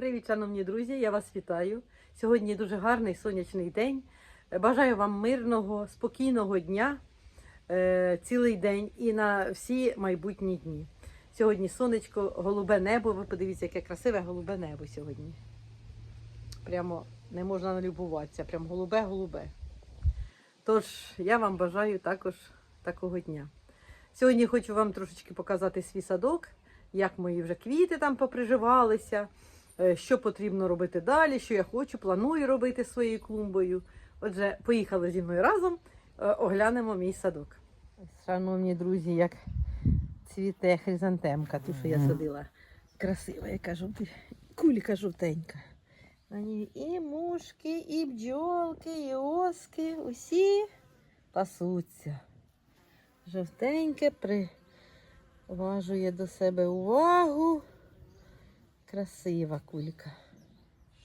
Привіт, шановні друзі! Я вас вітаю. Сьогодні дуже гарний сонячний день. Бажаю вам мирного, спокійного дня е, цілий день і на всі майбутні дні. Сьогодні сонечко, голубе небо. Ви подивіться, яке красиве голубе небо сьогодні. Прямо не можна налюбуватися, прям голубе-голубе. Тож я вам бажаю також такого дня. Сьогодні хочу вам трошечки показати свій садок, як мої вже квіти там поприживалися, що потрібно робити далі, що я хочу, планую робити своєю клумбою. Отже, поїхали зі мною разом, е, оглянемо мій садок. Шановні друзі, як цвіте хризантемка, ту, що я садила. Красива, яка жовтий, кулька жовтенька. На ній і мушки, і бджолки, і оски, усі пасуться. Жовтеньке приважує до себе увагу. Красива кулька.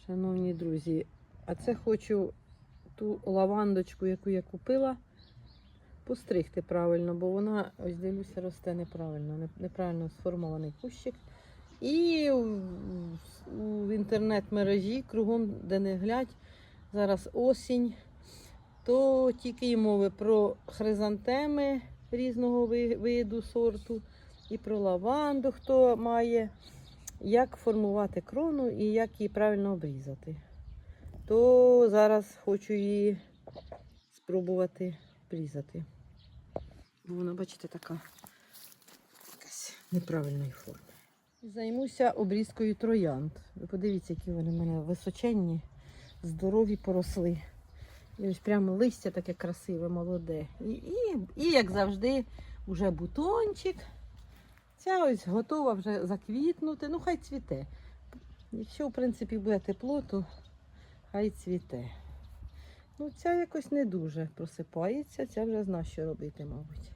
Шановні друзі, а це хочу ту лавандочку, яку я купила, постригти правильно, бо вона, ось дивлюся, росте неправильно, неправильно сформований кущик. І в, інтернет-мережі, кругом, де не глядь, зараз осінь, то тільки й мови про хризантеми різного виду сорту і про лаванду, хто має, як формувати крону і як її правильно обрізати. То зараз хочу її спробувати обрізати. Бо вона, бачите, така якась неправильної форми. Займуся обрізкою троянд. Ви подивіться, які вони в мене височенні, здорові поросли. І ось прямо листя таке красиве, молоде. І, і, і як завжди, вже бутончик. Ця ось готова вже заквітнути. Ну, хай цвіте. Якщо, в принципі, буде тепло, то хай цвіте. Ну, ця якось не дуже просипається, ця вже зна, що робити, мабуть.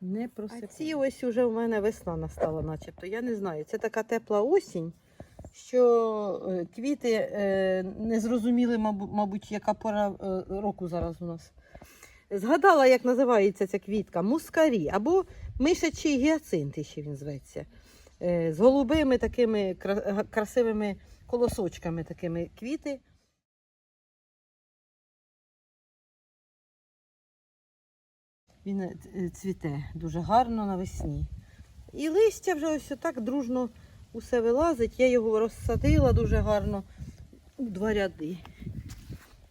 Не просипається. А ці ось уже в мене весна настала, начебто. Я не знаю. Це така тепла осінь, що е, квіти е, не зрозуміли, мабуть, яка пора е, року зараз у нас. Згадала, як називається ця квітка мускарі або мишачий гіацинт, ще він зветься. Е, З голубими такими красивими колосочками такими квіти. Він е, цвіте дуже гарно навесні. І листя вже ось так дружно усе вилазить. Я його розсадила дуже гарно у два ряди.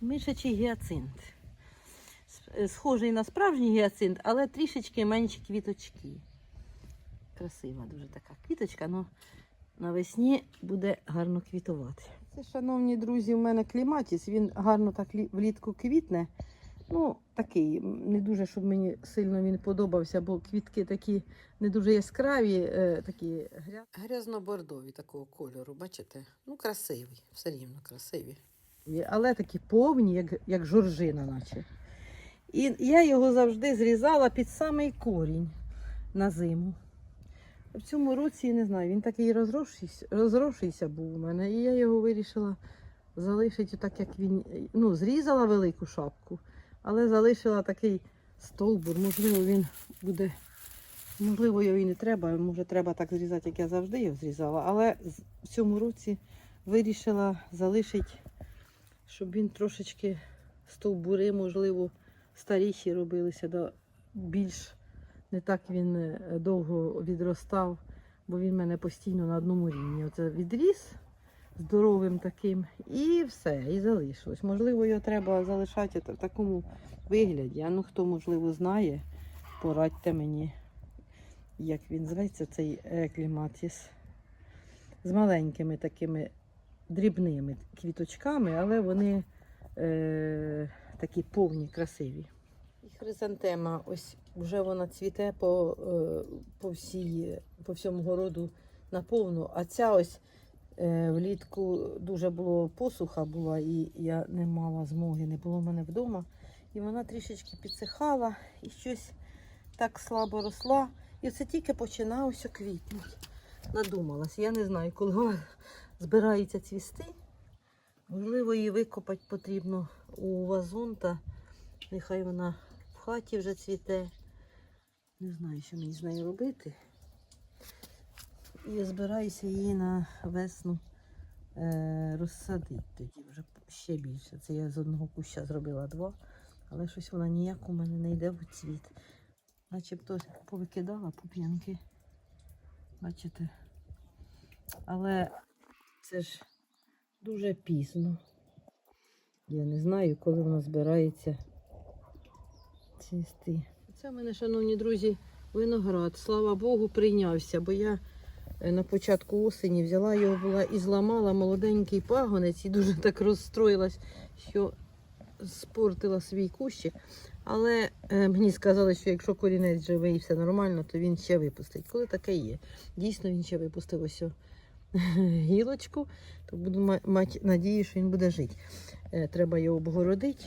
Мишачий гіацинт. Е, Схожий на справжній гіацинт, але трішечки менші квіточки. Красива дуже така квіточка, але навесні буде гарно квітувати. Це, шановні друзі, у мене кліматіс. Він гарно так влітку квітне. Ну, такий, не дуже, щоб мені сильно він подобався, бо квітки такі не дуже яскраві, е, такі гря... грязно-бордові такого кольору, бачите? Ну, красиві, все рівно красиві. Але такі повні, як, як жоржина, наче. І я його завжди зрізала під самий корінь на зиму. В цьому році, не знаю, він такий розросшийся, розросшийся був у мене, і я його вирішила залишити так, як він. Ну, зрізала велику шапку, але залишила такий стовбур. Можливо, він буде. Можливо, його і не треба. Може, треба так зрізати, як я завжди його зрізала. Але в цьому році вирішила залишити, щоб він трошечки стовбури, можливо, старіші робилися, да, більш не так він е, довго відростав, бо він в мене постійно на одному рівні. Оце відріс здоровим таким, і все, і залишилось. Можливо, його треба залишати в такому вигляді. А ну хто, можливо, знає, порадьте мені, як він зветься, цей екліматіс. З маленькими такими дрібними квіточками, але вони е, такі повні, красиві. І хризантема, ось вже вона цвіте по, е, по, всій, по всьому городу наповну, а ця ось е, влітку дуже було посуха була, і я не мала змоги, не було в мене вдома. І вона трішечки підсихала і щось так слабо росла. І це тільки починалося квітнути. Надумалась. Я не знаю, коли вона збирається цвісти. Можливо, її викопати потрібно у вазон, та нехай вона в хаті вже цвіте. Не знаю, що мені з нею робити. І я збираюся її на весну е, розсадити тоді вже ще більше. Це я з одного куща зробила два, але щось вона ніяк у мене не йде в цвіт. Начебто повикидала пуп'янки. Бачите? Але це ж дуже пізно. Я не знаю, коли вона збирається цвісти. Це в мене, шановні друзі, виноград. Слава Богу, прийнявся, бо я е, на початку осені взяла його була і зламала молоденький пагонець і дуже так розстроїлась, що спортила свій кущик. Але е, мені сказали, що якщо корінець живий і все нормально, то він ще випустить. Коли таке є. Дійсно, він ще випустив ось гілочку, то буду мати надію, що він буде жити. Е, Треба його обгородити.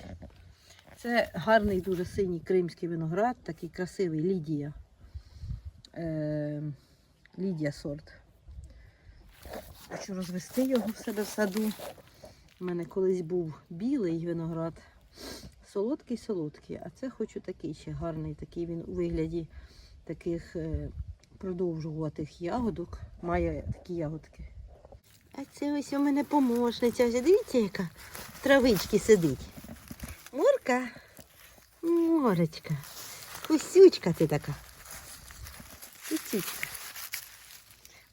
Це гарний, дуже синій кримський виноград, такий красивий Лідія. Е, Лідія сорт. Хочу розвести його в себе в саду. У мене колись був білий виноград. Солодкий, солодкий. А це хочу такий ще гарний, такий він у вигляді таких е, продовжуватих ягодок. Має такі ягодки. А це ось у мене помощниця. Дивіться, яка в травичці сидить. Мурка. Морочка. Кусючка ти така. Кусючка.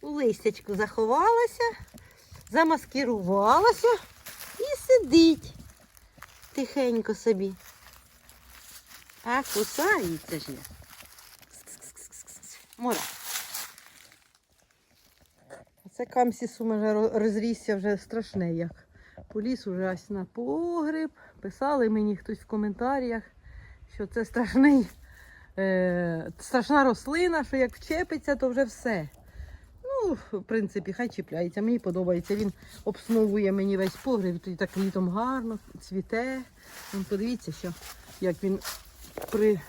У листячку заховалася, замаскирувалася і сидить тихенько собі. А кусається ж я. Мора. Це камсіс у мене розрісся вже страшне як. Поліз уже на погреб. Писали мені хтось в коментарях, що це страшний, е, страшна рослина, що як вчепиться, то вже все. Ну, в принципі, хай чіпляється. Мені подобається. Він обсновує мені весь погреб, тоді так літом гарно, цвіте. Вон подивіться, що, як він при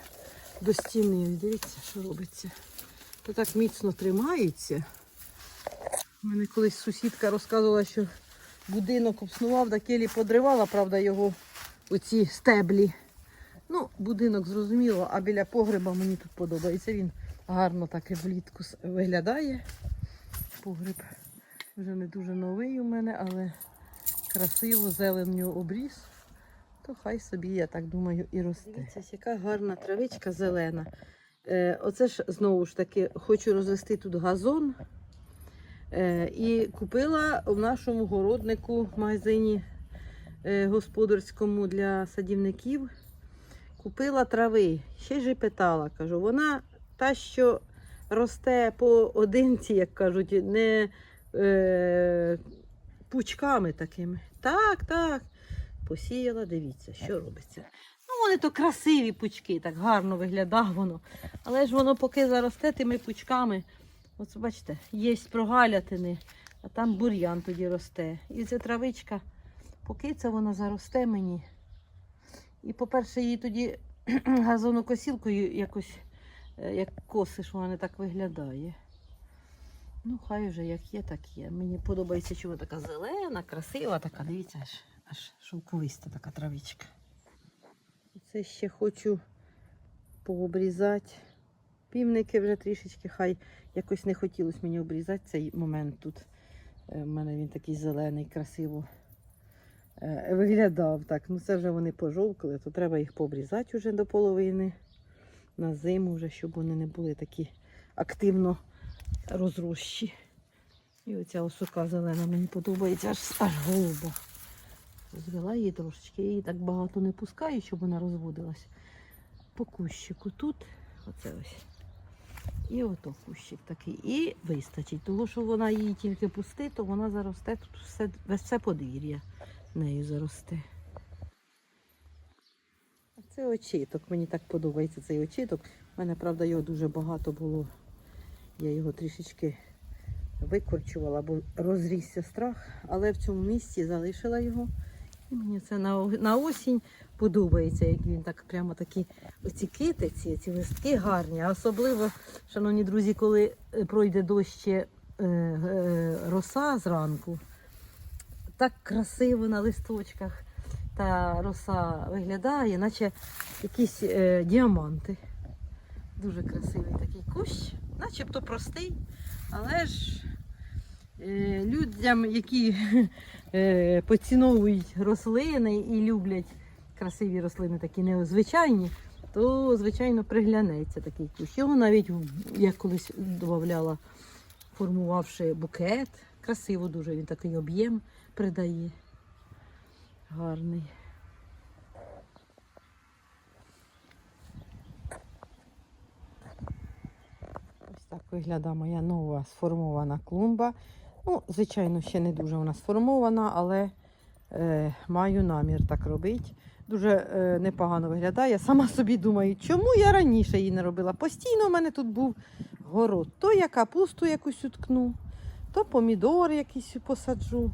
до стіни. Дивіться, що робиться. То так міцно тримається. Мене колись сусідка розказувала, що будинок обснував, да келі подривала, правда, його оці стеблі. Ну, будинок зрозуміло, а біля погреба мені тут подобається. Він гарно так і влітку виглядає. Погреб вже не дуже новий у мене, але красиво, зеленню обріз. То хай собі, я так думаю, і росте. Дивіться, яка гарна травичка зелена. Е, оце ж знову ж таки хочу розвести тут газон. Е, і купила в нашому городнику в магазині е, господарському для садівників. Купила трави. Ще ж і питала, кажу, вона та, що росте по одинці, як кажуть, не е, пучками такими. Так, так. Посіяла, дивіться, що робиться. Ну, вони то красиві пучки, так гарно виглядає воно. Але ж воно поки заросте тими пучками. От бачите, є прогалятини, а там бур'ян тоді росте. І ця травичка, поки це вона заросте мені. І, по-перше, її тоді газонокосілкою якось е, як косиш, вона не так виглядає. Ну, хай вже як є, так є. Мені подобається, що вона така зелена, красива, така, дивіться, аж, аж шовковиста така травичка. Це ще хочу пообрізати. Півники вже трішечки, хай якось не хотілося мені обрізати цей момент тут. У мене він такий зелений, красиво е, виглядав так. Ну це вже вони пожовкли, то треба їх пообрізати вже до половини на зиму, вже, щоб вони не були такі активно розрощі. І оця осока зелена мені подобається, аж, аж голуба. Звела її трошечки, її так багато не пускаю, щоб вона розводилась. По кущику тут, оце ось. І ото кущик такий. І вистачить. Того, що вона її тільки пусти, то вона заросте. Тут все, все подвір'я нею заросте. А це очіток. Мені так подобається цей очіток. У мене, правда, його дуже багато було. Я його трішечки викорчувала, бо розрісся страх. Але в цьому місці залишила його. І мені це на, на осінь подобається, як він так прямо такі оці китиці, ці листки гарні. А особливо, шановні друзі, коли е, пройде дощ е, е, роса зранку, так красиво на листочках та роса виглядає, наче якісь е, діаманти. Дуже красивий такий кущ, начебто простий, але ж людям, які е, поціновують рослини і люблять красиві рослини, такі незвичайні, то, звичайно, приглянеться такий кущ. Його навіть я колись додавала, формувавши букет. Красиво дуже він такий об'єм придає. Гарний. Ось так виглядає моя нова сформована клумба. Ну, звичайно, ще не дуже вона сформована, але е, маю намір так робити. Дуже е, непогано виглядає. Я сама собі думаю, чому я раніше її не робила. Постійно в мене тут був город. То я капусту якусь уткну, то помідори якісь посаджу,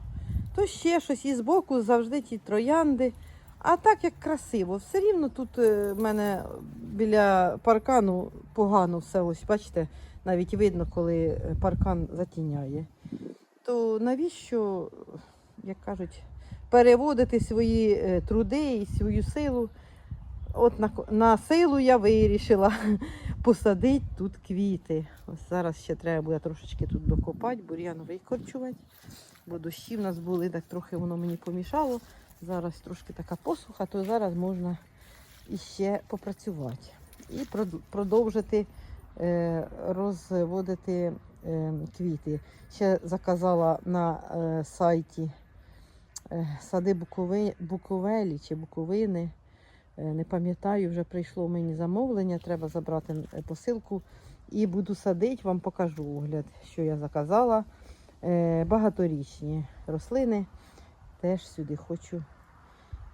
то ще щось. І збоку завжди ті троянди. А так як красиво, все рівно тут е, в мене біля паркану погано все. Ось бачите, навіть видно, коли е, паркан затіняє. То навіщо, як кажуть, переводити свої е, труди і свою силу? От на, на силу я вирішила посадити тут квіти. Ось зараз ще треба буде трошечки тут докопати, бур'ян викорчувати. Бо дощі в нас були, так трохи воно мені помішало. Зараз трошки така посуха, то зараз можна іще попрацювати. І продовжити е, розводити квіти. Ще заказала на е, сайті е, сади Буковелі чи Буковини. Е, Не пам'ятаю, вже прийшло мені замовлення, треба забрати посилку і буду садити, вам покажу огляд, що я заказала. Багаторічні рослини теж сюди хочу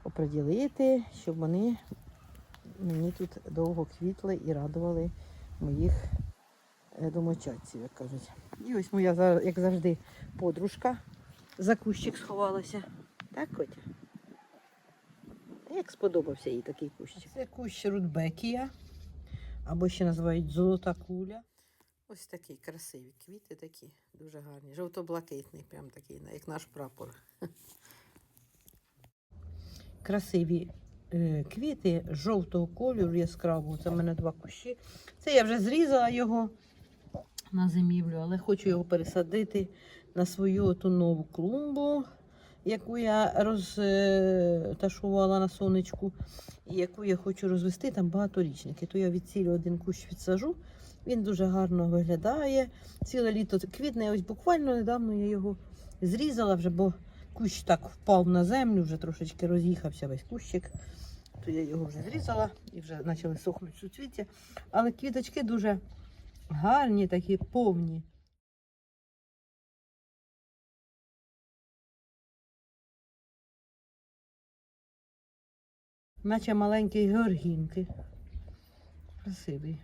оприділити, щоб вони мені тут довго квітли і радували моїх домочадців, як кажуть. І ось моя, як завжди, подружка за кущик сховалася. Так, Котя? Як сподобався їй такий кущик? Це кущ рудбекія, або ще називають золота куля. Ось такі красиві квіти такі, дуже гарні. Жовто-блакитний, прям такий, як наш прапор. Красиві е, квіти жовтого кольору яскравого. Це в мене два кущі. Це я вже зрізала його на зимівлю, але хочу його пересадити на свою ту нову клумбу, яку я розташувала на сонечку, і яку я хочу розвести. Там багаторічники. То я від цілі один кущ відсажу. Він дуже гарно виглядає. Ціле літо квітне. Ось буквально недавно я його зрізала вже, бо кущ так впав на землю, вже трошечки роз'їхався весь кущик. То я його вже зрізала і вже почали сохнути суцвіття. Але квіточки дуже гарні, такі повні. Наче маленькі георгінки. Красивий.